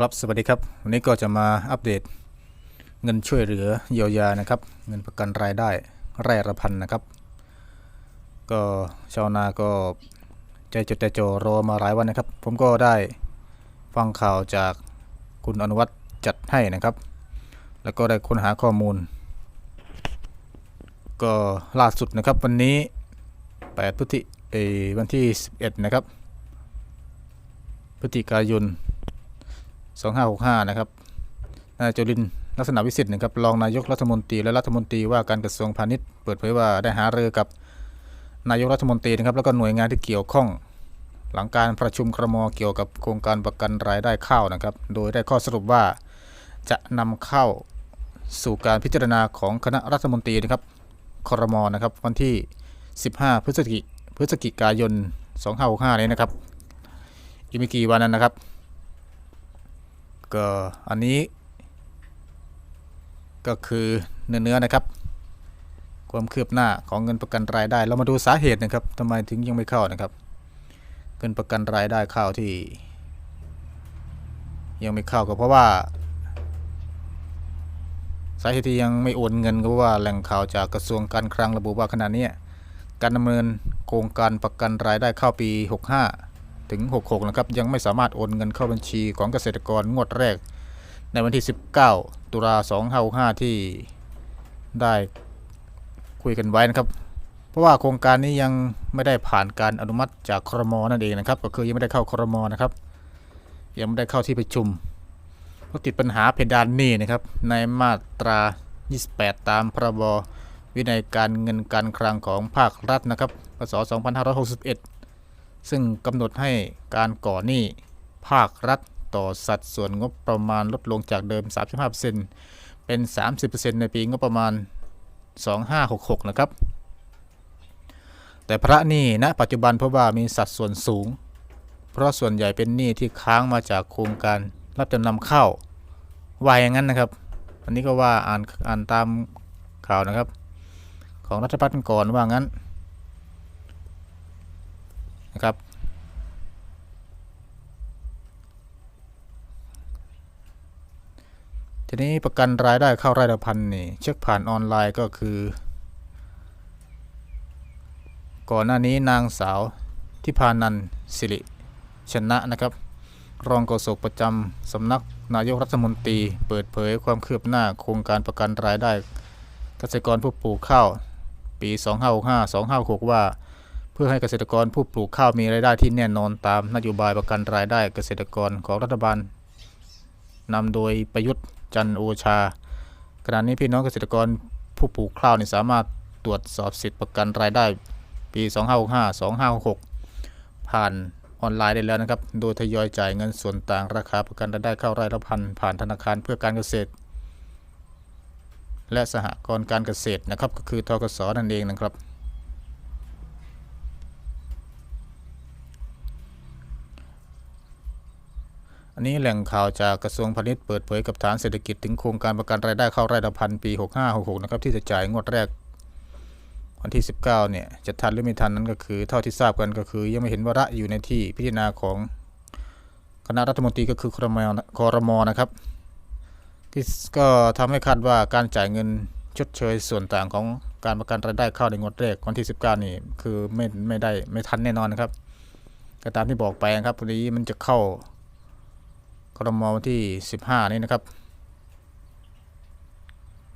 ครับสวัสดีครับ วันนี้ก็จะมาอัปเดตเงินช่วยเหลือเยียวยานะครับ เงินประกันรายได้ไร่ละพันนะครับ ก็ชาวนาก็ใจจดใจจ่อรอมาหลายวันนะครับ ผมก็ได้ฟังข่าวจากคุณอนุวัฒน์จัดให้นะครับ แล้วก็ได้ค้นหาข้อมูล ก็ล่าสุดนะครับวันนี้8พฤศจิเอยวันที่ 11 นะครับพฤศจิกายน 2565 นะครับนายจุลินลักษณะวิสิทธิ์นะครับรองนายกรัฐมนตรีและรัฐมนตรีว่าการกระทรวงพาณิชย์เปิดเผยว่าได้หารือกับนายกรัฐมนตรีนะครับแล้วก็หน่วยงานที่เกี่ยวข้อง หลังการประชุมครมเกี่ยวกับโครงการประกันรายได้ข้าวนะครับ โดยได้ข้อสรุปว่าจะนำเข้าสู่การพิจารณาของคณะรัฐมนตรีนะครับครมนะครับวันที่ 15 พฤศจิพฤศจิกายน 2565 นี้นะครับอีกไม่กี่วันนั้นนะครับ ก็อันนี้ ก็คือเนื้อเนื้อนะครับ ความคืบหน้าของเงินประกันรายได้ เรามาดูสาเหตุนะครับทำไมถึงยังไม่เข้านะครับ เงินประกันรายได้เข้าที่ ยังไม่เข้าก็เพราะว่า สาเหตุที่ยังไม่โอนเงินก็เพราะว่าแหล่งข่าวจากกระทรวงการคลังระบุว่าขณะนี้การดำเนินโครงการประกันรายได้เข้าปี 65 ถึง 66 นะครับ ยังไม่สามารถโอนเงินเข้าบัญชีของเกษตรกรงวดแรก ในวันที่ 19 ตุลา2565 ที่ได้คุยกันไว้นะครับ เพราะว่าโครงการนี้ยังไม่ได้ผ่านการอนุมัติจากครมนั่นเองนะครับ ก็คือยังไม่ได้เข้าครมนะครับ ยังไม่ได้เข้าที่ประชุมเพราะติดปัญหาเพดานหนี้นะครับ ในมาตรา 28 ตามพรบวินัยการเงินการคลังของภาครัฐนะครับพศ2561 ซึ่งกำหนดให้การก่อหนี้ภาครัฐต่อสัดส่วนงบประมาณลดลงจากเดิม 35%เป็น 30%ในปีงบประมาณ 2566 นะครับ แต่พระหนี้ณปัจจุบันพราะว่ามีสัดส่วนสูง เพราะส่วนใหญ่เป็นหนี้ที่ค้างมาจากโครงการรับจำนำเข้าว่าอย่างนั้นนะครับ อันนี้ก็ว่าอ่านอ่านตามข่าวนะครับ ของรัฐบาลก่อนว่างั้น นะครับ ทีนี้ประกันรายได้เข้ารายละพันนี่เช็คผ่านออนไลน์ก็คือ ก่อนหน้านี้นางสาวทิพานันท์สิริชนะนะครับ รองโฆษกประจำสำนักนายกรัฐมนตรีเปิดเผยความคืบหน้าโครงการประกันรายได้เกษตรกรผู้ปลูกข้าวปี 2565-2566 ว่า เพื่อให้เกษตรกรผู้ปลูกข้าวมีรายได้ที่แน่นอนตามนโยบายประกันรายได้เกษตรกรของรัฐบาลนำโดยประยุทธ์จันโอชาขณะนี้พี่น้องเกษตรกรผู้ปลูกข้าวนี่สามารถตรวจสอบสิทธิประกันรายได้ปี 2565-2566 ผ่านออนไลน์ได้แล้วนะครับ โดยทยอยจ่ายเงินส่วนต่างราคาประกันรายได้เข้ารายละพันผ่านธนาคารเพื่อการเกษตร และสหกรณ์การเกษตรนะครับก็คือทกสนั่นเองนะครับ อันนี้แหล่งข่าวจากกระทรวงพาณิชย์เปิดเผยกับฐานเศรษฐกิจถึงโครงการประกันรายได้เข้ารายละพันปี 6566 นะครับที่จะจ่ายงวดแรกวันที่ 19 เนี่ยจะทันหรือไม่ทันนั้นก็คือเท่าที่ทราบกันก็คือ ยังไม่เห็นวาระอยู่ในที่พิจารณาของคณะรัฐมนตรีก็คือครมครมนะครับ ที่ก็ทำให้คาดว่าการจ่ายเงินชดเชยส่วนต่างของการประกันรายได้เข้าในงวดแรกวันที่ 19 นี่คือไม่ไม่ได้ไม่ทันแน่นอนนะครับก็ตามที่บอกไปครับวันนี้มันจะเข้า ครมวันที่ 15 นี้นะครับ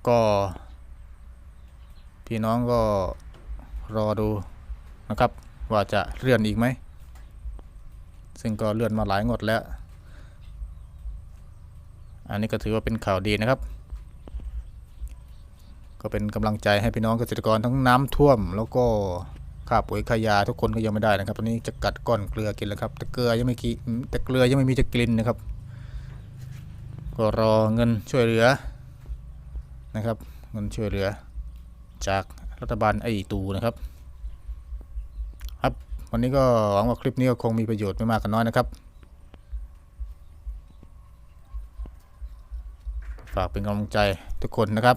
ก็ พี่น้องก็รอดูนะครับ ว่าจะเลื่อนอีกไหม ซึ่งก็เลื่อนมาหลายงวดแล้ว อันนี้ก็ถือว่าเป็นข่าวดีนะครับ ก็เป็นกำลังใจให้พี่น้องเกษตรกรทั้งน้ำท่วม แล้วก็ค่าปุ๋ยค่ายาทุกคนก็ยังไม่ได้นะครับตอนนี้จะกัดก้อนเกลือกินแล้วครับ แต่เกลือยังไม่กินแต่เกลือยังไม่มีจะกินนะครับ รอเงินช่วยเหลือนะครับ เงินช่วยเหลือ จากรัฐบาลไอตูนะครับ ครับ วันนี้ก็หวังว่าคลิปนี้ก็คงมีประโยชน์ไม่มากก็น้อยนะครับ ฝากเป็นกำลังใจทุกคนนะครับ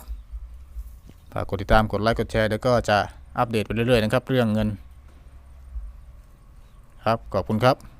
ฝากกดติดตามกดไลค์กดแชร์เดี๋ยวก็จะอัปเดตไปเรื่อยๆนะครับ เรื่องเงิน ครับขอบคุณครับ